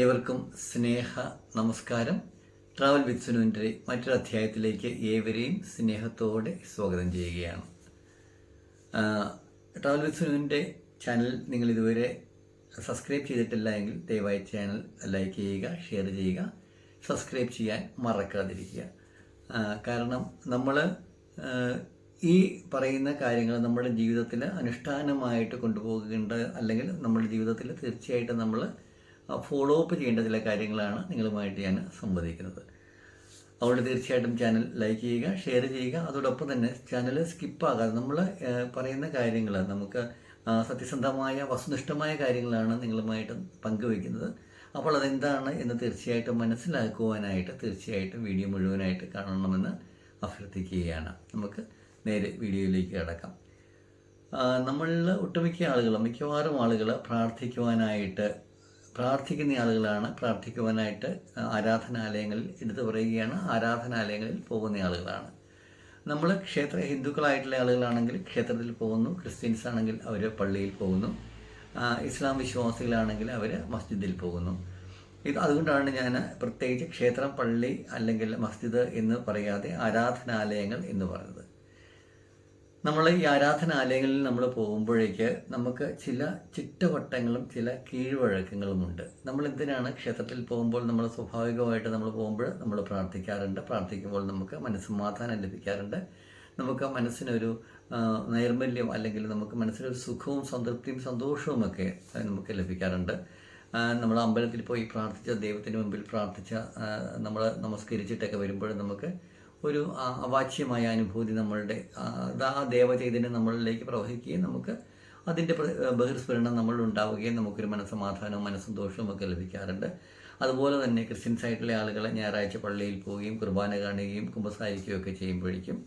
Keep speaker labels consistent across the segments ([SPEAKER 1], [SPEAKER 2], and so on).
[SPEAKER 1] ഏവർക്കും സ്നേഹ നമസ്കാരം. Travel with സുനുവിന്റെ മറ്റൊരു അധ്യായത്തിലേക്ക് ഏവരെയും സ്നേഹത്തോടെ സ്വാഗതം ചെയ്യുകയാണ്. ട്രാവൽ വിത്ത് സുനുവിന്റെ ചാനൽ നിങ്ങൾ ഇതുവരെ സബ്സ്ക്രൈബ് ചെയ്തിട്ടില്ല എങ്കിൽ ദയവായി ചാനൽ ലൈക്ക് ചെയ്യുക ഷെയർ ചെയ്യുക സബ്സ്ക്രൈബ് ചെയ്യാൻ മറക്കാതിരിക്കുക. കാരണം നമ്മൾ ഈ പറയുന്ന കാര്യങ്ങൾ നമ്മുടെ ജീവിതത്തിൽ അനുഷ്ഠാനമായിട്ട് കൊണ്ടുപോകേണ്ട അല്ലെങ്കിൽ നമ്മുടെ ജീവിതത്തിൽ തീർച്ചയായിട്ടും നമ്മൾ ഫോളോ അപ്പ് ചെയ്യേണ്ട ചില കാര്യങ്ങളാണ് നിങ്ങളുമായിട്ട് ഞാൻ സംവദിക്കുന്നത്. അതുകൊണ്ട് തീർച്ചയായിട്ടും ചാനൽ ലൈക്ക് ചെയ്യുക ഷെയർ ചെയ്യുക. അതോടൊപ്പം തന്നെ ചാനൽ സ്കിപ്പാകാതെ നമ്മൾ പറയുന്ന കാര്യങ്ങൾ നമുക്ക് സത്യസന്ധമായ വസ്തുനിഷ്ഠമായ കാര്യങ്ങളാണ് നിങ്ങളുമായിട്ട് പങ്കുവയ്ക്കുന്നത്. അപ്പോൾ അതെന്താണ് എന്ന് തീർച്ചയായിട്ടും മനസ്സിലാക്കുവാനായിട്ട് തീർച്ചയായിട്ടും വീഡിയോ മുഴുവനായിട്ട് കാണണമെന്ന് അഭ്യർത്ഥിക്കുകയാണ്. നമുക്ക് നേരെ വീഡിയോയിലേക്ക് കിടക്കാം. നമ്മളിൽ ഒട്ടുമിക്ക ആളുകൾ മിക്കവാറും ആളുകൾ പ്രാർത്ഥിക്കുവാനായിട്ട് പ്രാർത്ഥിക്കുന്ന ആളുകളാണ് പ്രാർത്ഥിക്കുവാനായിട്ട് ആരാധനാലയങ്ങളിൽ എടുത്തു പറയുകയാണ്. ആരാധനാലയങ്ങളിൽ പോകുന്ന ആളുകളാണ്. നമ്മൾ ക്ഷേത്ര ഹിന്ദുക്കളായിട്ടുള്ള ആളുകളാണെങ്കിൽ ക്ഷേത്രത്തിൽ പോകുന്നു. ക്രിസ്ത്യൻസ് ആണെങ്കിൽ അവർ പള്ളിയിൽ പോകുന്നു. ഇസ്ലാം വിശ്വാസികളാണെങ്കിൽ അവർ മസ്ജിദിൽ പോകുന്നു. ഇത് അതുകൊണ്ടാണ് ഞാൻ പ്രത്യേകിച്ച് ക്ഷേത്രം പള്ളി അല്ലെങ്കിൽ മസ്ജിദ് എന്ന് പറയാതെ ആരാധനാലയങ്ങൾ എന്ന് പറയുന്നത്. നമ്മൾ ഈ ആരാധനാലയങ്ങളിൽ നമ്മൾ പോകുമ്പോഴേക്ക് നമുക്ക് ചില ചുറ്റവട്ടങ്ങളും ചില കീഴ്വഴക്കങ്ങളുമുണ്ട്. നമ്മൾ എന്തിനാണ് ക്ഷേത്രത്തിൽ പോകുമ്പോൾ നമ്മൾ സ്വാഭാവികമായിട്ട് നമ്മൾ പോകുമ്പോൾ നമ്മൾ പ്രാർത്ഥിക്കാറുണ്ട്. പ്രാർത്ഥിക്കുമ്പോൾ നമുക്ക് മനസ്സമാധാനം ലഭിക്കാറുണ്ട്. നമുക്ക് മനസ്സിനൊരു നൈർമല്യം അല്ലെങ്കിൽ നമുക്ക് മനസ്സിനൊരു സുഖവും സംതൃപ്തിയും സന്തോഷവും ഒക്കെ നമുക്ക് ലഭിക്കാറുണ്ട്. നമ്മൾ അമ്പലത്തിൽ പോയി പ്രാർത്ഥിച്ച ദൈവത്തിന് മുമ്പിൽ പ്രാർത്ഥിച്ച നമ്മൾ നമസ്കരിച്ചിട്ടൊക്കെ വരുമ്പോൾ നമുക്ക് ഒരു അവാച്യമായ അനുഭൂതി നമ്മളുടെ ആ, ദേവചൈതന്യം നമ്മളിലേക്ക് പ്രവഹിക്കുകയും നമുക്ക് അതിന്റെ ബഹിർസ്ഫുരണം നമ്മൾ ഉണ്ടാവുകയും നമുക്കൊരു മനസ്സമാധാനവും മനസ്സന്തോഷവും ഒക്കെ ലഭിക്കാറുണ്ട്. അതുപോലെ തന്നെ ക്രിസ്ത്യൻസ് ആയിട്ടുള്ള ആളുകളെ ഞായറാഴ്ച പള്ളിയിൽ പോവുകയും കുർബാന കാണുകയും കുമ്പസാരിക്കുകയും ഒക്കെ ചെയ്യുമ്പോഴേക്കും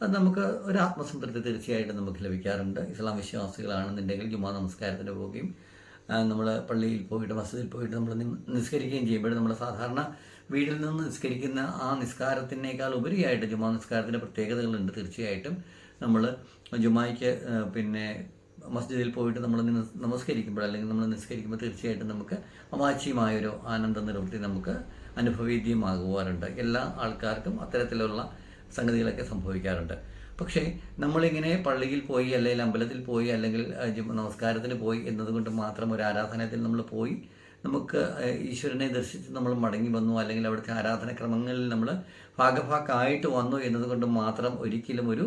[SPEAKER 1] അത് നമുക്ക് ഒരു ആത്മസംതൃപ്തി തീർച്ചയായിട്ടും നമുക്ക് ലഭിക്കാറുണ്ട്. ഇസ്ലാം വിശ്വാസികളാണെന്നുണ്ടെങ്കിൽ ജുമാ നമസ്കാരത്തിന് പോവുകയും നമ്മൾ പള്ളിയിൽ പോയിട്ട് മസ്ജിദിൽ പോയിട്ട് നമ്മൾ നിസ്കരിക്കുകയും ചെയ്യുമ്പോൾ നമ്മൾ സാധാരണ വീട്ടിൽ നിന്ന് നിസ്കരിക്കുന്ന ആ നിസ്കാരത്തിനേക്കാൾ ഉപരിയായിട്ട് ജുമാ നിസ്കാരത്തിന്റെ പ്രത്യേകതകളുണ്ട്. തീർച്ചയായിട്ടും നമ്മൾ ജുമായിക്ക് പിന്നെ മസ്ജിദിൽ പോയിട്ട് നമ്മൾ നമസ്കരിക്കുമ്പോൾ അല്ലെങ്കിൽ നമ്മൾ നിസ്കരിക്കുമ്പോൾ തീർച്ചയായിട്ടും നമുക്ക് അവാച്യമായൊരു ആനന്ദ നിർവൃത്തി നമുക്ക് അനുഭവേദ്യമാകുവാറുണ്ട്. എല്ലാ ആൾക്കാർക്കും അത്തരത്തിലുള്ള സംഗതികളൊക്കെ സംഭവിക്കാറുണ്ട്. പക്ഷേ നമ്മളിങ്ങനെ പള്ളിയിൽ പോയി അല്ലെങ്കിൽ അമ്പലത്തിൽ പോയി അല്ലെങ്കിൽ നമസ്കാരത്തിന് പോയി എന്നതുകൊണ്ട് മാത്രം ഒരു ആരാധനത്തിൽ നമ്മൾ പോയി നമുക്ക് ഈശ്വരനെ ദർശിച്ച് നമ്മൾ മടങ്ങി വന്നു അല്ലെങ്കിൽ അവിടുത്തെ ആരാധനക്രമങ്ങളിൽ നമ്മൾ ഭാഗഭാക്കായിട്ട് വന്നു എന്നതുകൊണ്ട് മാത്രം ഒരിക്കലും ഒരു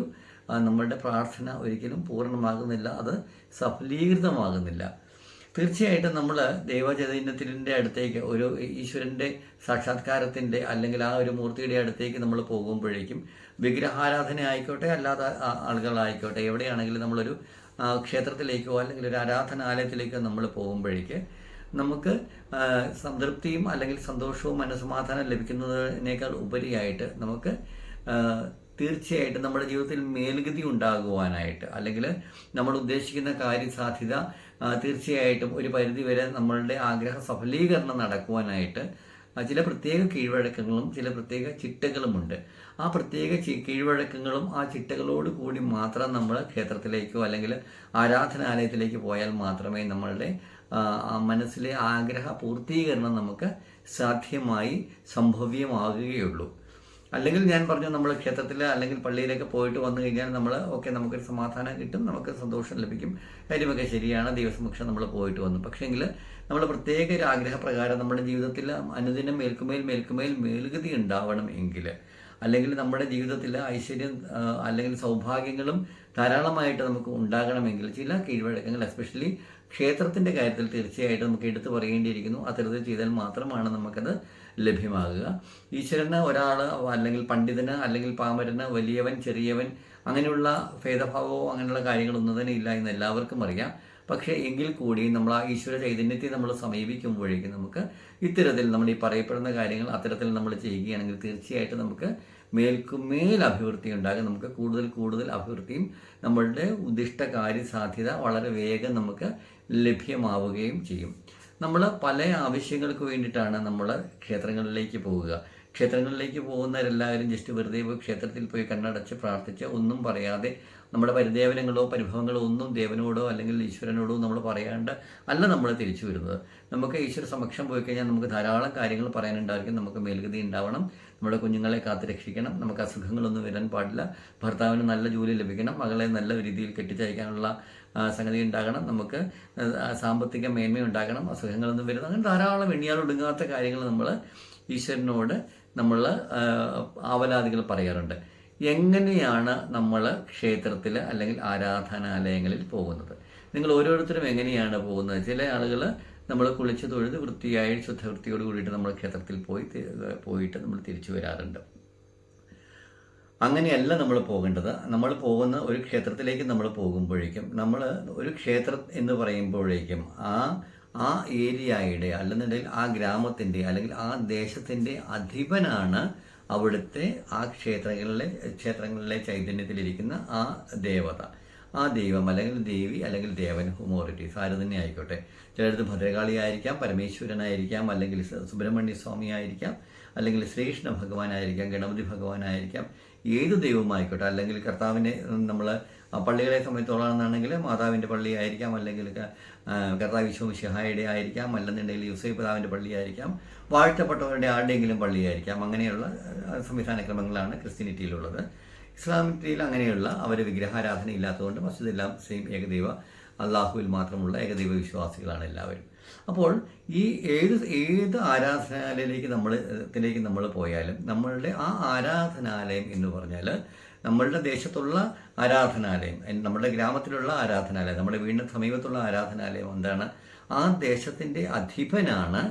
[SPEAKER 1] നമ്മളുടെ പ്രാർത്ഥന ഒരിക്കലും പൂർണമാകുന്നില്ല അത് സഫലീകൃതമാകുന്നില്ല. തീർച്ചയായിട്ടും നമ്മൾ ദൈവചൈതന്യത്തിന്റെ അടുത്തേക്ക് ഒരു ഈശ്വരന്റെ സാക്ഷാത്കാരത്തിന്റെ അല്ലെങ്കിൽ ആ ഒരു മൂർത്തിയുടെ അടുത്തേക്ക് നമ്മൾ പോകുമ്പോഴേക്കും വിഗ്രഹാരാധന ആയിക്കോട്ടെ അല്ലാത്ത ആളുകളായിക്കോട്ടെ എവിടെയാണെങ്കിലും നമ്മളൊരു ക്ഷേത്രത്തിലേക്കോ അല്ലെങ്കിൽ ഒരു ആരാധനാലയത്തിലേക്കോ നമ്മൾ പോകുമ്പോഴേക്ക് നമുക്ക് സംതൃപ്തിയും അല്ലെങ്കിൽ സന്തോഷവും മനസ്സമാധാനം ലഭിക്കുന്നതിനേക്കാൾ ഉപരിയായിട്ട് നമുക്ക് തീർച്ചയായിട്ടും നമ്മുടെ ജീവിതത്തിൽ മേൽഗതി ഉണ്ടാകുവാനായിട്ട് അല്ലെങ്കിൽ നമ്മൾ ഉദ്ദേശിക്കുന്ന കാര്യസാധ്യത തീർച്ചയായിട്ടും ഒരു പരിധിവരെ നമ്മളുടെ ആഗ്രഹ സഫലീകരണം നടക്കുവാനായിട്ട് ചില പ്രത്യേക കീഴ്വഴക്കങ്ങളും ചില പ്രത്യേക ചിട്ടകളുമുണ്ട്. ആ പ്രത്യേക കീഴ്വഴക്കങ്ങളും ആ ചിട്ടകളോട് കൂടി മാത്രം നമ്മൾ ക്ഷേത്രത്തിലേക്കോ അല്ലെങ്കിൽ ആരാധനാലയത്തിലേക്ക് പോയാൽ മാത്രമേ നമ്മളുടെ മനസ്സിലെ ആഗ്രഹ പൂർത്തീകരണം നമുക്ക് സാധ്യമായി സംഭവ്യമാകുകയുള്ളൂ. അല്ലെങ്കിൽ ഞാൻ പറഞ്ഞു നമ്മൾ ക്ഷേത്രത്തിൽ അല്ലെങ്കിൽ പള്ളിയിലൊക്കെ പോയിട്ട് വന്നു കഴിഞ്ഞാൽ നമ്മൾ ഓക്കെ നമുക്കൊരു സമാധാനം കിട്ടും നമുക്ക് സന്തോഷം ലഭിക്കും കാര്യമൊക്കെ ശരിയാണ് ദൈവസമക്ഷം നമ്മൾ പോയിട്ട് വന്നു. പക്ഷേങ്കിൽ നമ്മൾ പ്രത്യേക ഒരു ആഗ്രഹപ്രകാരം നമ്മുടെ ജീവിതത്തിൽ അനുദിനം മേൽക്കുമേൽ മേൽക്കുമേൽ മേൽഗതി ഉണ്ടാവണം എങ്കിൽ അല്ലെങ്കിൽ നമ്മുടെ ജീവിതത്തിൽ ഐശ്വര്യം അല്ലെങ്കിൽ സൗഭാഗ്യങ്ങളും ധാരാളമായിട്ട് നമുക്ക് ഉണ്ടാകണമെങ്കിൽ ചില കീഴ്വഴക്കങ്ങൾ എസ്പെഷ്യലി ക്ഷേത്രത്തിന്റെ കാര്യത്തിൽ തീർച്ചയായിട്ടും നമുക്ക് എടുത്തു പറയേണ്ടിയിരിക്കുന്നു. അത്തരത്തിൽ ചെയ്താൽ മാത്രമാണ് നമുക്കത് ലഭ്യമാകുക. ഈശ്വരന് ഒരാൾ അല്ലെങ്കിൽ പണ്ഡിതന് അല്ലെങ്കിൽ പാമരന് വലിയവൻ ചെറിയവൻ അങ്ങനെയുള്ള ഭേദഭാവമോ അങ്ങനെയുള്ള കാര്യങ്ങളൊന്നും തന്നെ ഇല്ല എന്ന് എല്ലാവർക്കും അറിയാം. പക്ഷേ എങ്കിൽ കൂടി നമ്മൾ ആ ഈശ്വര ചൈതന്യത്തെ നമ്മൾ സമീപിക്കുമ്പോഴേക്കും നമുക്ക് ഇത്തരത്തിൽ നമ്മൾ ഈ പറയപ്പെടുന്ന കാര്യങ്ങൾ അത്തരത്തിൽ നമ്മൾ ചെയ്യുകയാണെങ്കിൽ തീർച്ചയായിട്ടും നമുക്ക് മേൽക്കുമേൽ അഭിവൃദ്ധി ഉണ്ടാകും. നമുക്ക് കൂടുതൽ കൂടുതൽ അഭിവൃദ്ധിയും നമ്മളുടെ ഉദ്ദിഷ്ട കാര്യസാധ്യത വളരെ വേഗം നമുക്ക് ലഭ്യമാവുകയും ചെയ്യും. നമ്മൾ പല ആവശ്യങ്ങൾക്ക് വേണ്ടിയിട്ടാണ് നമ്മൾ ക്ഷേത്രങ്ങളിലേക്ക് പോവുക. ക്ഷേത്രങ്ങളിലേക്ക് പോകുന്നവരെല്ലാവരും ജസ്റ്റ് വെറുതെ പോയി ക്ഷേത്രത്തിൽ പോയി കണ്ണടച്ച് പ്രാർത്ഥിച്ച് ഒന്നും പറയാതെ നമ്മുടെ പരിദേവനങ്ങളോ പരിഭവങ്ങളോ ഒന്നും ദേവനോടോ അല്ലെങ്കിൽ ഈശ്വരനോടോ നമ്മൾ പറയാണ്ട് അല്ല നമ്മൾ തിരിച്ചു വരുന്നത്. നമുക്ക് ഈശ്വര സമക്ഷം പോയി കഴിഞ്ഞാൽ നമുക്ക് ധാരാളം കാര്യങ്ങൾ പറയാനുണ്ടായിരിക്കും. നമുക്ക് മേൽഗതി ഉണ്ടാവണം. നമ്മുടെ കുഞ്ഞുങ്ങളെ കാത്തുരക്ഷിക്കണം. നമുക്ക് അസുഖങ്ങളൊന്നും വരാൻ പാടില്ല. ഭർത്താവിന് നല്ല ജോലി ലഭിക്കണം. മകളെ നല്ല രീതിയിൽ കെട്ടിച്ചയക്കാനുള്ള സംഗതി ഉണ്ടാകണം. നമുക്ക് സാമ്പത്തിക മേന്മ ഉണ്ടാകണം. അസുഖങ്ങളൊന്നും വരുന്നത് അങ്ങനെ ധാരാളം എണ്ണിയാലൊടുങ്ങാത്ത കാര്യങ്ങൾ നമ്മൾ ഈശ്വരനോട് നമ്മൾ ആവലാദികൾ പറയാറുണ്ട്. എങ്ങനെയാണ് നമ്മൾ ക്ഷേത്രത്തിൽ അല്ലെങ്കിൽ ആരാധനാലയങ്ങളിൽ പോകുന്നത്? നിങ്ങൾ ഓരോരുത്തരും എങ്ങനെയാണ് പോകുന്നത്? ചില ആളുകൾ നമ്മൾ കുളിച്ച് തൊഴുത് വൃത്തിയായി ശുദ്ധവൃത്തിയോട് കൂടിയിട്ട് നമ്മൾ ക്ഷേത്രത്തിൽ പോയി പോയിട്ട് നമ്മൾ തിരിച്ചു വരാറുണ്ട്. അങ്ങനെയല്ല നമ്മൾ പോകേണ്ടത്. നമ്മൾ പോകുന്ന ഒരു ക്ഷേത്രത്തിലേക്ക് നമ്മൾ പോകുമ്പോഴേക്കും നമ്മൾ ഒരു ക്ഷേത്രം എന്ന് പറയുമ്പോഴേക്കും ആ ആ ഏരിയയുടെ അല്ലെന്നുണ്ടെങ്കിൽ ആ ഗ്രാമത്തിന്റെ അല്ലെങ്കിൽ ആ ദേശത്തിന്റെ അധിപനാണ് അവിടുത്തെ ആ ക്ഷേത്രങ്ങളിലെ ക്ഷേത്രങ്ങളിലെ ചൈതന്യത്തിലിരിക്കുന്ന ആ ദേവത. ആ ദൈവം അല്ലെങ്കിൽ ദേവി അല്ലെങ്കിൽ ദേവൻ ഹുമോറിറ്റീസ് ആര് തന്നെ ആയിക്കോട്ടെ. ചിലടത്ത് ഭദ്രകാളിയായിരിക്കാം പരമേശ്വരനായിരിക്കാം അല്ലെങ്കിൽ സുബ്രഹ്മണ്യ സ്വാമി ആയിരിക്കാം അല്ലെങ്കിൽ ശ്രീകൃഷ്ണ ഭഗവാനായിരിക്കാം ഗണപതി ഭഗവാനായിരിക്കാം ഏത് ദൈവമായിക്കോട്ടെ അല്ലെങ്കിൽ കർത്താവിനെ നമ്മൾ പള്ളികളെ സംബന്ധിച്ചോളാണെന്നുണ്ടെങ്കിൽ മാതാവിന്റെ പള്ളിയായിരിക്കാം അല്ലെങ്കിൽ കർത്താവ് വിശ്വമിശിഹായുടെ ആയിരിക്കാം അല്ലെന്നുണ്ടെങ്കിൽ യൂസഫ് പിതാവിന്റെ പള്ളിയായിരിക്കാം വാഴ്ത്തപ്പെട്ടവരുടെ ആരുടെയെങ്കിലും പള്ളിയായിരിക്കാം അങ്ങനെയുള്ള സംവിധാന ക്രമങ്ങളാണ് ക്രിസ്ത്യനിറ്റിയിലുള്ളത്. ഇസ്ലാമിറ്റിയിൽ അങ്ങനെയുള്ള അവർ വിഗ്രഹാരാധന ഇല്ലാത്തതുകൊണ്ട് മസ്ജിദ് എല്ലാം സെയിം ഏകദൈവ അള്ളാഹുവിൽ മാത്രമുള്ള ഏകദൈവ വിശ്വാസികളാണ് എല്ലാവരും. അപ്പോൾ ഈ ഏത് ഏത് ആരാധനാലയത്തിലേക്ക് നമ്മൾ ത്തിലേക്ക് നമ്മൾ പോയാലും നമ്മളുടെ ആ ആരാധനാലയം എന്ന് പറഞ്ഞാൽ നമ്മളുടെ ദേശത്തുള്ള ആരാധനാലയം നമ്മുടെ ഗ്രാമത്തിലുള്ള ആരാധനാലയം നമ്മുടെ വീടിന് സമീപത്തുള്ള ആരാധനാലയം എന്താണ്? ആ ദേശത്തിന്റെ അധിപനാണ്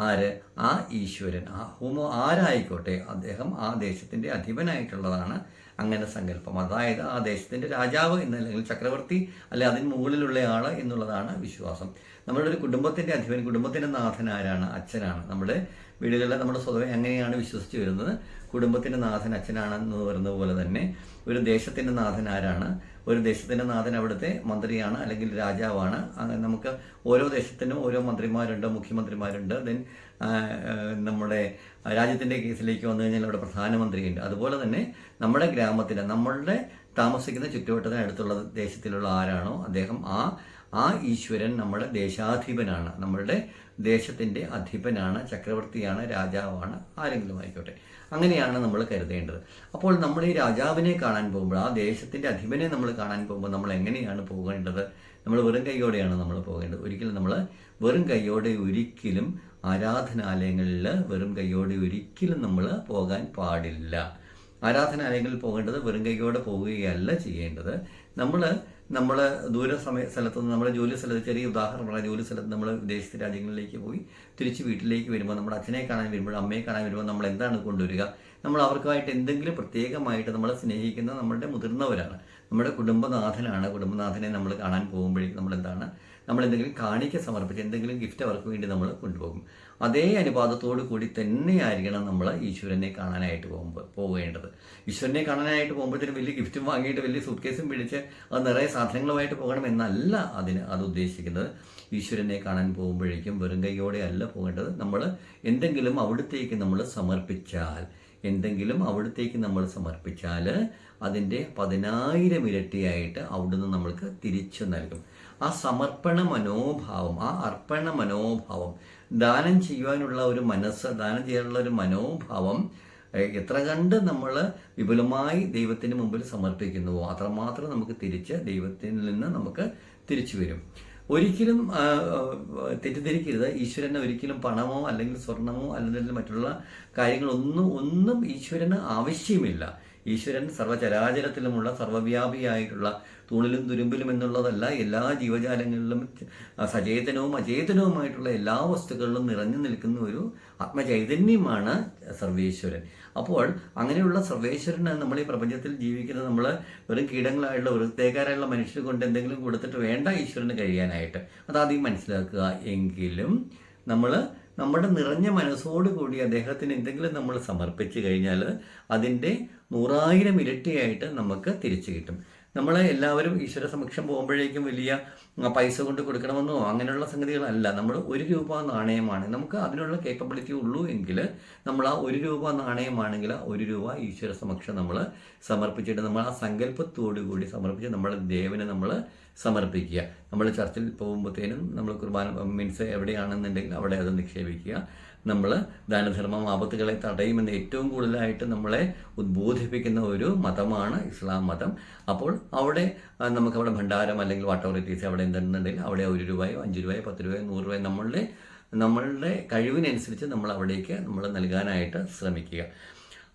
[SPEAKER 1] ആര്? ആ ഈശ്വരൻ. ആ ഹോമോ ആരായിക്കോട്ടെ? അദ്ദേഹം ആ ദേശത്തിന്റെ അധിപനായിട്ടുള്ളതാണ് അങ്ങനെ സങ്കല്പം. അതായത് ആ ദേശത്തിന്റെ രാജാവ് എന്ന അല്ലെങ്കിൽ ചക്രവർത്തി അല്ലെ അതിന് മുകളിലുള്ള ആൾ എന്നുള്ളതാണ് വിശ്വാസം. നമ്മുടെ കുടുംബത്തിന്റെ അധിപൻ കുടുംബത്തിന്റെ നാഥൻ അച്ഛനാണ്. നമ്മുടെ വീടുകളിൽ നമ്മുടെ സ്വതവേ അങ്ങനെയാണ് വിശ്വസിച്ച് വരുന്നത്. കുടുംബത്തിന്റെ നാഥൻ അച്ഛനാണെന്ന് പറയുന്ന പോലെ തന്നെ ഒരു ദേശത്തിന്റെ നാഥൻ ആരാണ്? ഒരു ദേശത്തിന്റെ നാഥൻ അവിടുത്തെ മന്ത്രിയാണ് അല്ലെങ്കിൽ രാജാവാണ്. നമുക്ക് ഓരോ ദേശത്തിനും ഓരോ മന്ത്രിമാരുണ്ട് മുഖ്യമന്ത്രിമാരുണ്ട്. ദെൻ നമ്മുടെ രാജ്യത്തിന്റെ കേസിലേക്ക് വന്നു കഴിഞ്ഞാൽ അവിടെ പ്രധാനമന്ത്രിയുണ്ട്. അതുപോലെ തന്നെ നമ്മുടെ ഗ്രാമത്തിലെ നമ്മളുടെ താമസിക്കുന്ന ചുറ്റുവട്ടത്തിനടുത്തുള്ള ദേശത്തിലുള്ള ആരാണോ അദ്ദേഹം ആ ആ ഈശ്വരൻ നമ്മുടെ ദേശാധിപനാണ്. നമ്മളുടെ ദേശത്തിന്റെ അധിപനാണ് ചക്രവർത്തിയാണ് രാജാവാണ് ആരെങ്കിലും ആയിക്കോട്ടെ. അങ്ങനെയാണ് നമ്മൾ കരുതേണ്ടത്. അപ്പോൾ നമ്മൾ ഈ രാജാവിനെ കാണാൻ പോകുമ്പോൾ ആ ദേശത്തിന്റെ അധിപനെ നമ്മൾ കാണാൻ പോകുമ്പോൾ നമ്മൾ എങ്ങനെയാണ് പോകേണ്ടത്? നമ്മൾ വെറും കൈയോടെയാണ് നമ്മൾ പോകേണ്ടത്. ഒരിക്കലും നമ്മൾ വെറും കൈയോടെ ഒരിക്കലും ആരാധനാലയങ്ങളിൽ വെറും കൈയോടെ ഒരിക്കലും നമ്മൾ പോകാൻ പാടില്ല. ആരാധനാലയങ്ങളിൽ പോകേണ്ടത് വെറും കൈയോടെ പോവുകയല്ല ചെയ്യേണ്ടത്. നമ്മൾ നമ്മൾ ദൂര സമയ സ്ഥലത്ത് നിന്ന് നമ്മുടെ ജോലി സ്ഥലത്ത് ചെറിയ ഉദാഹരണം പറയാം ജോലി സ്ഥലത്ത് നമ്മൾ വിദേശത്ത് രാജ്യങ്ങളിലേക്ക് പോയി തിരിച്ച് വീട്ടിലേക്ക് വരുമ്പോൾ നമ്മുടെ അച്ഛനെ കാണാൻ വരുമ്പോൾ അമ്മയെ കാണാൻ വരുമ്പോൾ നമ്മൾ എന്താണ് കൊണ്ടുവരിക? നമ്മൾ അവർക്കായിട്ട് എന്തെങ്കിലും പ്രത്യേകമായിട്ട് നമ്മളെ സ്നേഹിക്കുന്ന നമ്മുടെ മുതിർന്നവരാണ്. നമ്മുടെ കുടുംബനാഥനാണ്. കുടുംബനാഥനെ നമ്മൾ കാണാൻ പോകുമ്പോഴേക്കും നമ്മൾ എന്താണ് നമ്മൾ എന്തെങ്കിലും കാണിക്ക സമർപ്പിച്ച് എന്തെങ്കിലും ഗിഫ്റ്റ് അവർക്ക് വേണ്ടി നമ്മൾ കൊണ്ടുപോകും. അതേ അനുപാതത്തോടു കൂടി തന്നെയായിരിക്കണം നമ്മൾ ഈശ്വരനെ കാണാനായിട്ട് പോകുമ്പോൾ പോകേണ്ടത്. ഈശ്വരനെ കാണാനായിട്ട് പോകുമ്പോഴത്തേനും വലിയ ഗിഫ്റ്റും വാങ്ങിയിട്ട് വലിയ സൂട്ട് കേസും പിടിച്ച് അത് നിറയെ സാധനങ്ങളുമായിട്ട് പോകണം എന്നല്ല അതിന് അത് ഉദ്ദേശിക്കുന്നത്. ഈശ്വരനെ കാണാൻ പോകുമ്പോഴേക്കും വെറും കൈയോടെ അല്ല പോകേണ്ടത്. നമ്മൾ എന്തെങ്കിലും അവിടത്തേക്ക് നമ്മൾ സമർപ്പിച്ചാൽ എന്തെങ്കിലും അവിടത്തേക്ക് നമ്മൾ സമർപ്പിച്ചാൽ അതിന്റെ പതിനായിരം ഇരട്ടിയായിട്ട് അവിടുന്ന് നമ്മൾക്ക് തിരിച്ചു നൽകും. ആ സമർപ്പണ മനോഭാവം ആ അർപ്പണ മനോഭാവം ദാനം ചെയ്യുവാനുള്ള ഒരു മനസ്സ് ദാനം ചെയ്യാനുള്ള ഒരു മനോഭാവം എത്ര കണ്ട് നമ്മൾ വിപുലമായി ദൈവത്തിന് മുമ്പിൽ സമർപ്പിക്കുന്നുവോ അത്രമാത്രം നമുക്ക് തിരിച്ച് ദൈവത്തിൽ നിന്ന് നമുക്ക് തിരിച്ചു വരും. ഒരിക്കലും തെറ്റിദ്ധരിക്കരുത്. ഈശ്വരന് ഒരിക്കലും പണമോ അല്ലെങ്കിൽ സ്വർണമോ അല്ലെങ്കിൽ മറ്റുള്ള കാര്യങ്ങളൊന്നും ഒന്നും ഈശ്വരന് ആവശ്യമില്ല. ഈശ്വരൻ സർവചരാചരത്തിലുമുള്ള സർവവ്യാപിയായിട്ടുള്ള തൂണിലും തുരുമ്പിലും എന്നുള്ളതല്ല എല്ലാ ജീവജാലങ്ങളിലും സചേതനവും അചേതനവുമായിട്ടുള്ള എല്ലാ വസ്തുക്കളിലും നിറഞ്ഞു നിൽക്കുന്ന ഒരു ആത്മചൈതന്യമാണ് സർവേശ്വരൻ. അപ്പോൾ അങ്ങനെയുള്ള സർവേശ്വരന് നമ്മൾ ഈ പ്രപഞ്ചത്തിൽ ജീവിക്കുന്നത്. നമ്മൾ വെറും കീടങ്ങളായുള്ള വൃത്തേക്കാരായുള്ള മനുഷ്യർ കൊണ്ട് എന്തെങ്കിലും കൊടുത്തിട്ട് വേണ്ട ഈശ്വരന് കഴിയാനായിട്ട്. അതാദ്യം മനസ്സിലാക്കുക എങ്കിലും നമ്മൾ നമ്മുടെ നിറഞ്ഞ മനസ്സോടുകൂടി അദ്ദേഹത്തിന് എന്തെങ്കിലും നമ്മൾ സമർപ്പിച്ചു കഴിഞ്ഞാൽ അതിന്റെ നൂറായിരം ഇരട്ടിയായിട്ട് നമുക്ക് തിരിച്ചു കിട്ടും. നമ്മൾ എല്ലാവരും ഈശ്വര സമക്ഷം പോകുമ്പോഴേക്കും വലിയ പൈസ കൊണ്ട് കൊടുക്കണമെന്നോ അങ്ങനെയുള്ള സംഗതികളല്ല. നമ്മൾ ഒരു രൂപ നാണയമാണ്. നമുക്ക് അതിനുള്ള കേപ്പബിലിറ്റി ഉള്ളൂ എങ്കിൽ നമ്മൾ ആ ഒരു രൂപ നാണയമാണെങ്കിൽ ആ ഒരു രൂപ ഈശ്വര സമക്ഷം നമ്മൾ സമർപ്പിച്ചിട്ട് നമ്മൾ ആ സങ്കല്പത്തോടു കൂടി സമർപ്പിച്ച് നമ്മുടെ ദേവനെ നമ്മൾ സമർപ്പിക്കുക. നമ്മൾ ചർച്ചിൽ പോകുമ്പോഴത്തേനും നമ്മൾ കുർബാന മീൻസ് എവിടെയാണെന്നുണ്ടെങ്കിൽ അവിടെ അത് നിക്ഷേപിക്കുക. നമ്മൾ ദാനധർമ്മം ആപത്തുകളെ തടയുമെന്ന് ഏറ്റവും കൂടുതലായിട്ട് നമ്മളെ ഉദ്ബോധിപ്പിക്കുന്ന ഒരു മതമാണ് ഇസ്ലാം മതം. അപ്പോൾ അവിടെ നമുക്കവിടെ ഭണ്ഡാരം അല്ലെങ്കിൽ വാട്ടർ അതോറിറ്റീസ് അവിടെ എന്തെന്നുണ്ടെങ്കിൽ അവിടെ ഒരു രൂപയോ അഞ്ച് രൂപയോ പത്ത് രൂപയോ നൂറ് രൂപയോ നമ്മളുടെ നമ്മളുടെ കഴിവിനനുസരിച്ച് നമ്മൾ അവിടേക്ക് നമ്മൾ നൽകാനായിട്ട് ശ്രമിക്കുക.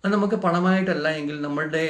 [SPEAKER 1] അത് നമുക്ക് പണമായിട്ടല്ല എങ്കിൽ നമ്മളുടെ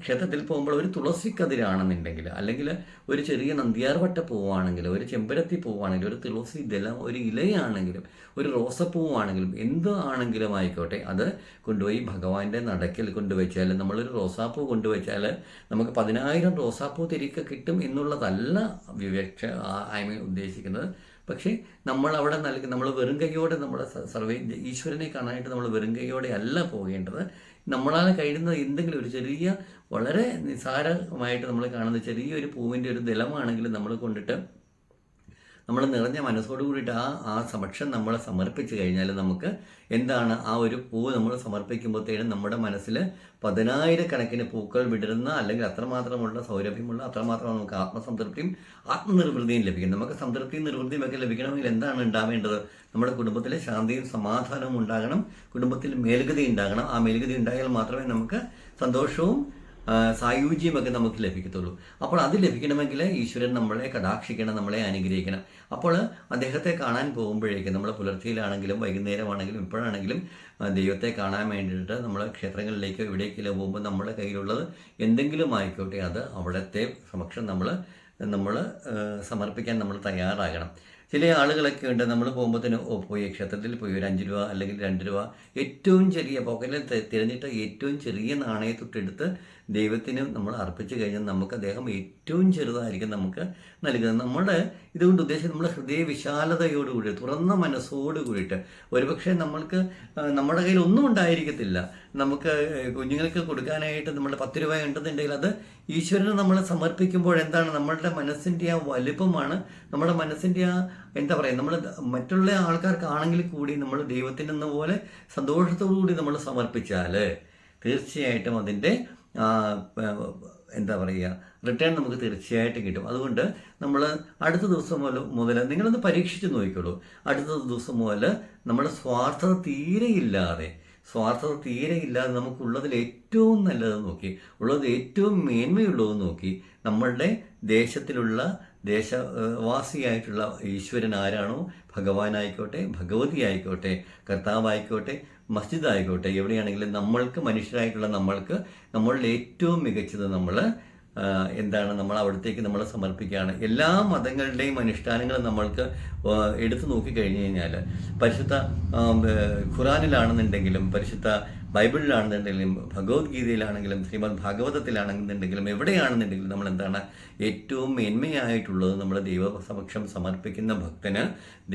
[SPEAKER 1] ക്ഷേത്രത്തിൽ പോകുമ്പോൾ ഒരു തുളസിക്കതിരാണെന്നുണ്ടെങ്കിൽ അല്ലെങ്കിൽ ഒരു ചെറിയ നന്ദിയാർവട്ട പൂവാണെങ്കിൽ ഒരു ചെമ്പരത്തി പൂവാണെങ്കിലും ഒരു തുളസി ദലം ഒരു ഇലയാണെങ്കിലും ഒരു റോസപ്പൂവാണെങ്കിലും എന്ത് ആണെങ്കിലും ആയിക്കോട്ടെ അത് കൊണ്ടുപോയി ഭഗവാന്റെ നടക്കിൽ കൊണ്ടുവച്ചാൽ നമ്മളൊരു റോസാപ്പൂ കൊണ്ടുവച്ചാൽ നമുക്ക് പതിനായിരം റോസാപ്പൂ തിരികെ കിട്ടും എന്നുള്ളതല്ല വിവക്ഷ ഐ മീൻ ഉദ്ദേശിക്കുന്നത്. പക്ഷേ നമ്മൾ അവിടെ നൽകി നമ്മൾ വെറും കൈയോടെ നമ്മൾ സർവേ ഈശ്വരനെ കാണാനായിട്ട് നമ്മൾ വെറും കൈയോടെ അല്ല പോകേണ്ടത്. നമ്മളാൽ കഴിയുന്ന എന്തെങ്കിലും ഒരു ചെറിയ വളരെ നിസാരമായിട്ട് നമ്മൾ കാണുന്ന ചെറിയൊരു പൂവിന്റെ ഒരു ദലമാണെങ്കിലും നമ്മൾ കൊണ്ടിട്ട് നമ്മൾ നിറഞ്ഞ മനസ്സോട് കൂടിയിട്ട് ആ ആ സമക്ഷം നമ്മൾ സമർപ്പിച്ചു കഴിഞ്ഞാൽ നമുക്ക് എന്താണ് ആ ഒരു പൂ നമ്മൾ സമർപ്പിക്കുമ്പോഴത്തേനും നമ്മുടെ മനസ്സിൽ പതിനായിരക്കണക്കിന് പൂക്കൾ വിടരുന്ന അല്ലെങ്കിൽ അത്രമാത്രമുള്ള സൗരഭ്യമുള്ള അത്രമാത്രം നമുക്ക് ആത്മസംതൃപ്തിയും ആത്മനിർവൃതിയും ലഭിക്കും നമുക്ക് സംതൃപ്തിയും നിർവൃതിയും ഒക്കെ ലഭിക്കണമെങ്കിൽ എന്താണ് ഉണ്ടാവേണ്ടത്? നമ്മുടെ കുടുംബത്തിൽ ശാന്തിയും സമാധാനവും ഉണ്ടാകണം. കുടുംബത്തിൽ മേൽഗതി ഉണ്ടാകണം. ആ മേൽഗതി ഉണ്ടായാൽ മാത്രമേ നമുക്ക് സന്തോഷവും സായുജ്യമൊക്കെ നമുക്ക് ലഭിക്കത്തുള്ളൂ. അപ്പോൾ അത് ലഭിക്കണമെങ്കിൽ ഈശ്വരൻ നമ്മളെ കടാക്ഷിക്കണം നമ്മളെ അനുഗ്രഹിക്കണം. അപ്പോൾ അദ്ദേഹത്തെ കാണാൻ പോകുമ്പോഴേക്കും നമ്മൾ പുലർച്ചയിലാണെങ്കിലും വൈകുന്നേരമാണെങ്കിലും എപ്പോഴാണെങ്കിലും ദൈവത്തെ കാണാൻ വേണ്ടിയിട്ട് നമ്മൾ ക്ഷേത്രങ്ങളിലേക്കോ എവിടേക്കെങ്കിലും പോകുമ്പോൾ നമ്മുടെ കയ്യിലുള്ളത് എന്തെങ്കിലും ആയിക്കോട്ടെ അത് അവിടുത്തെ സമക്ഷം നമ്മൾ നമ്മൾ സമർപ്പിക്കാൻ നമ്മൾ തയ്യാറാകണം. ചില ആളുകളൊക്കെ ഉണ്ട്. നമ്മൾ പോകുമ്പോഴത്തേന് ഓ പോയി ക്ഷേത്രത്തിൽ പോയി ഒരു അഞ്ച് രൂപ അല്ലെങ്കിൽ രണ്ട് രൂപ. ഏറ്റവും ചെറിയ പോക്കറ്റിൽ തിരഞ്ഞിട്ട് ഏറ്റവും ചെറിയ നാണയത്തൊട്ടെടുത്ത് ദൈവത്തിന് നമ്മൾ അർപ്പിച്ചു കഴിഞ്ഞാൽ നമുക്ക് അദ്ദേഹം ഏറ്റവും ചെറുതായിരിക്കും നമുക്ക് നൽകുന്നത്. നമ്മുടെ ഇതുകൊണ്ട് ഉദ്ദേശിച്ചത് നമ്മുടെ ഹൃദയ വിശാലതയോടുകൂടി തുറന്ന മനസ്സോട് കൂടിയിട്ട് ഒരുപക്ഷെ നമ്മൾക്ക് നമ്മുടെ കയ്യിൽ ഒന്നും ഉണ്ടായിരിക്കത്തില്ല. നമുക്ക് കുഞ്ഞുങ്ങൾക്ക് കൊടുക്കാനായിട്ട് നമ്മൾ പത്ത് രൂപ ഉണ്ടെന്നുണ്ടെങ്കിൽ അത് ഈശ്വരന് നമ്മൾ സമർപ്പിക്കുമ്പോൾ എന്താണ്? നമ്മളുടെ മനസ്സിന്റെ ആ വലുപ്പമാണ്. നമ്മുടെ മനസ്സിന്റെ ആ എന്താ പറയുക നമ്മൾ മറ്റുള്ള ആൾക്കാർക്കാണെങ്കിൽ കൂടി നമ്മൾ ദൈവത്തിനെന്ന പോലെ സന്തോഷത്തോടു കൂടി നമ്മൾ സമർപ്പിച്ചാൽ തീർച്ചയായിട്ടും അതിന്റെ എന്താ പറയുക റിട്ടേൺ നമുക്ക് തീർച്ചയായിട്ടും കിട്ടും. അതുകൊണ്ട് നമ്മൾ അടുത്ത ദിവസം മുതൽ മുതൽ നിങ്ങളൊന്ന് പരീക്ഷിച്ച് നോക്കിക്കോളൂ. അടുത്ത ദിവസം മുതൽ നമ്മുടെ സ്വാർത്ഥത തീരെയില്ലാതെ സ്വാർത്ഥത തീരെ ഇല്ലാതെ നമുക്കുള്ളതിൽ ഏറ്റവും നല്ലത് നോക്കി ഉള്ളത് ഏറ്റവും മേന്മയുള്ളത് നോക്കി നമ്മളുടെ ദേശത്തിലുള്ള ദേശവാസിയായിട്ടുള്ള ഈശ്വരൻ ആരാണോ? ഭഗവാനായിക്കോട്ടെ ഭഗവതി ആയിക്കോട്ടെ കർത്താവായിക്കോട്ടെ മസ്ജിദ് ആയിക്കോട്ടെ എവിടെയാണെങ്കിലും നമ്മൾക്ക് മനുഷ്യരായിട്ടുള്ള നമ്മൾക്ക് നമ്മളിൽ ഏറ്റവും മികച്ചത് നമ്മൾ എന്താണ് നമ്മൾ അവിടത്തേക്ക് നമ്മൾ സമർപ്പിക്കുകയാണ്. എല്ലാ മതങ്ങളുടെയും അനുഷ്ഠാനങ്ങൾ നമ്മൾക്ക് എടുത്തു നോക്കി കഴിഞ്ഞു കഴിഞ്ഞാൽ പരിശുദ്ധ ഖുറാനിലാണെന്നുണ്ടെങ്കിലും പരിശുദ്ധ ബൈബിളിലാണെന്നുണ്ടെങ്കിലും ഭഗവത്ഗീതയിലാണെങ്കിലും ശ്രീമദ് ഭാഗവതത്തിലാണെന്നുണ്ടെങ്കിലും എവിടെയാണെന്നുണ്ടെങ്കിലും നമ്മൾ എന്താണ് ഏറ്റവും മേന്മയായിട്ടുള്ളത് നമ്മൾ ദൈവ സമക്ഷം സമർപ്പിക്കുന്ന ഭക്തന്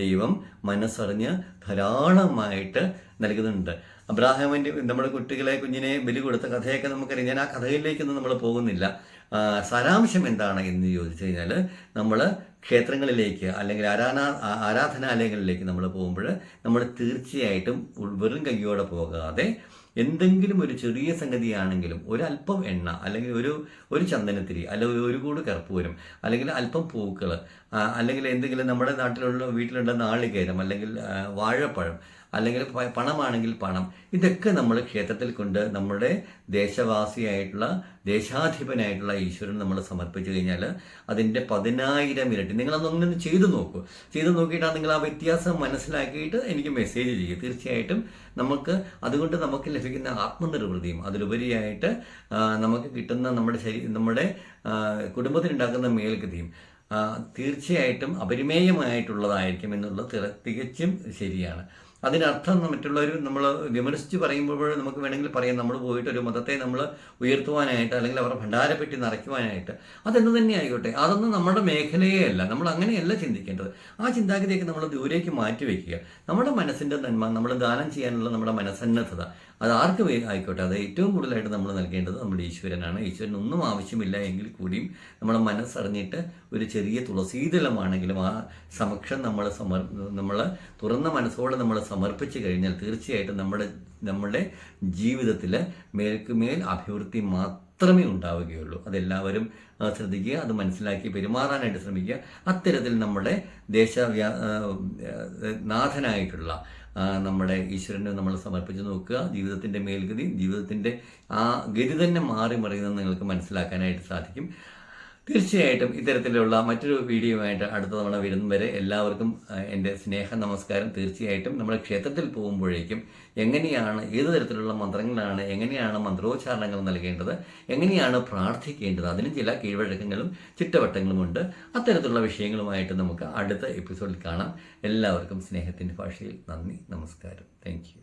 [SPEAKER 1] ദൈവം മനസ്സറിഞ്ഞ് ധാരാളമായിട്ട് നൽകുന്നുണ്ട്. അബ്രാഹാമിന്റെ നമ്മുടെ കുട്ടികളെ കുഞ്ഞിനെ ബലി കൊടുത്ത കഥയൊക്കെ നമുക്കറിയാം. ഞാൻ ആ കഥയിലേക്കൊന്നും നമ്മൾ പോകുന്നില്ല. സാരാംശം എന്താണ് എന്ന് ചോദിച്ചു കഴിഞ്ഞാൽ നമ്മൾ ക്ഷേത്രങ്ങളിലേക്ക് അല്ലെങ്കിൽ ആരാധന ആരാധനാലയങ്ങളിലേക്ക് നമ്മൾ പോകുമ്പോൾ നമ്മൾ തീർച്ചയായിട്ടും വെറും കയ്യോടെ പോകാതെ എന്തെങ്കിലും ഒരു ചെറിയ സംഗതിയാണെങ്കിലും ഒരല്പം എണ്ണ അല്ലെങ്കിൽ ഒരു ഒരു ചന്ദനത്തിരി അല്ലെങ്കിൽ ഒരു കൂട് കർപ്പൂരം അല്ലെങ്കിൽ അല്പം പൂക്കൾ അല്ലെങ്കിൽ എന്തെങ്കിലും നമ്മുടെ നാട്ടിലുള്ള വീട്ടിലുള്ള നാളികേരം അല്ലെങ്കിൽ വാഴപ്പഴം അല്ലെങ്കിൽ പണമാണെങ്കിൽ പണം. ഇതൊക്കെ നമ്മൾ ക്ഷേത്രത്തിൽ കൊണ്ട് നമ്മുടെ ദേശവാസിയായിട്ടുള്ള ദേശാധിപനായിട്ടുള്ള ഈശ്വരൻ നമ്മൾ സമർപ്പിച്ചു കഴിഞ്ഞാൽ അതിന്റെ പതിനായിരം ഇരട്ടി. നിങ്ങളതൊന്നും ചെയ്തു നോക്കൂ. ചെയ്തു നോക്കിയിട്ട് നിങ്ങൾ ആ വ്യത്യാസം മനസ്സിലാക്കിയിട്ട് എനിക്ക് മെസ്സേജ് ചെയ്യും തീർച്ചയായിട്ടും നമുക്ക് അതുകൊണ്ട് നമുക്ക് ലഭിക്കുന്ന ആത്മനിർവൃതിയും അതിലുപരിയായിട്ട് നമുക്ക് കിട്ടുന്ന നമ്മുടെ ശരീ നമ്മുടെ കുടുംബത്തിനുണ്ടാക്കുന്ന മേൽഗതിയും തീർച്ചയായിട്ടും അപരിമേയമായിട്ടുള്ളതായിരിക്കും എന്നുള്ളത് തികച്ചും ശരിയാണ്. അതിനർത്ഥം മറ്റുള്ളവർ നമ്മൾ വിമർശിച്ച് പറയുമ്പോൾ നമുക്ക് വേണമെങ്കിൽ പറയാം നമ്മൾ പോയിട്ട് ഒരു മതത്തെ നമ്മൾ ഉയർത്തുവാനായിട്ട് അല്ലെങ്കിൽ അവരുടെ ഭണ്ഡാരപ്പെട്ടി നിറയ്ക്കുവാനായിട്ട് അതെന്ത് തന്നെ ആയിക്കോട്ടെ. അതൊന്നും നമ്മുടെ മേഖലയേ അല്ല. നമ്മൾ അങ്ങനെയല്ല ചിന്തിക്കേണ്ടത്. ആ ചിന്താഗതിയൊക്കെ നമ്മൾ ദൂരേക്ക് മാറ്റിവെക്കുക. നമ്മുടെ മനസ്സിന്റെ നന്മ നമ്മൾ ദാനം ചെയ്യാനുള്ള നമ്മുടെ മനസ്സന്നദ്ധത അത് ആർക്ക് ആയിക്കോട്ടെ അത് ഏറ്റവും കൂടുതലായിട്ട് നമ്മൾ നൽകേണ്ടത് നമ്മുടെ ഈശ്വരനാണ്. ഈശ്വരൻ ഒന്നും ആവശ്യമില്ല എങ്കിൽ കൂടിയും നമ്മുടെ മനസ്സറിഞ്ഞിട്ട് ഒരു ചെറിയ തുളസീതലമാണെങ്കിലും ആ സമക്ഷം നമ്മൾ സമർ നമ്മൾ തുറന്ന മനസ്സോടെ നമ്മൾ സമർപ്പിച്ച് കഴിഞ്ഞാൽ തീർച്ചയായിട്ടും നമ്മുടെ നമ്മുടെ ജീവിതത്തിൽ മേൽക്കുമേൽ അഭിവൃദ്ധി മാത്രമേ ഉണ്ടാവുകയുള്ളൂ. അതെല്ലാവരും ശ്രദ്ധിക്കുക അത് മനസ്സിലാക്കി പെരുമാറാനായിട്ട് ശ്രമിക്കുക. അത്തരത്തിൽ നമ്മുടെ ദേശവ്യാ നാഥനായിട്ടുള്ള നമ്മുടെ ഈശ്വരനെ നമ്മൾ സമർപ്പിച്ച് നോക്കുക. ജീവിതത്തിന്റെ മേൽഗതി ജീവിതത്തിന്റെ ആ ഗതി തന്നെ മാറി മറിയുന്നത് നിങ്ങൾക്ക് മനസ്സിലാക്കാനായിട്ട് സാധിക്കും. തീർച്ചയായിട്ടും ഇത്തരത്തിലുള്ള മറ്റൊരു വീഡിയോയുമായിട്ട് അടുത്ത തവണ വരുന്ന വരെ എല്ലാവർക്കും എന്റെ സ്നേഹ നമസ്കാരം തീർച്ചയായിട്ടും നമ്മൾ ക്ഷേത്രത്തിൽ പോകുമ്പോഴേക്കും എങ്ങനെയാണ് ഏത് തരത്തിലുള്ള മന്ത്രങ്ങളാണ് എങ്ങനെയാണ് മന്ത്രോച്ചാരണങ്ങൾ നൽകേണ്ടത് എങ്ങനെയാണ് പ്രാർത്ഥിക്കേണ്ടത് അതിനും ചില കീഴ്വഴക്കങ്ങളും ചിട്ടവട്ടങ്ങളുമുണ്ട് അത്തരത്തിലുള്ള വിഷയങ്ങളുമായിട്ട് നമുക്ക് അടുത്ത എപ്പിസോഡിൽ കാണാം. എല്ലാവർക്കും സ്നേഹത്തിന്റെ ഭാഷയിൽ നന്ദി നമസ്കാരം. താങ്ക്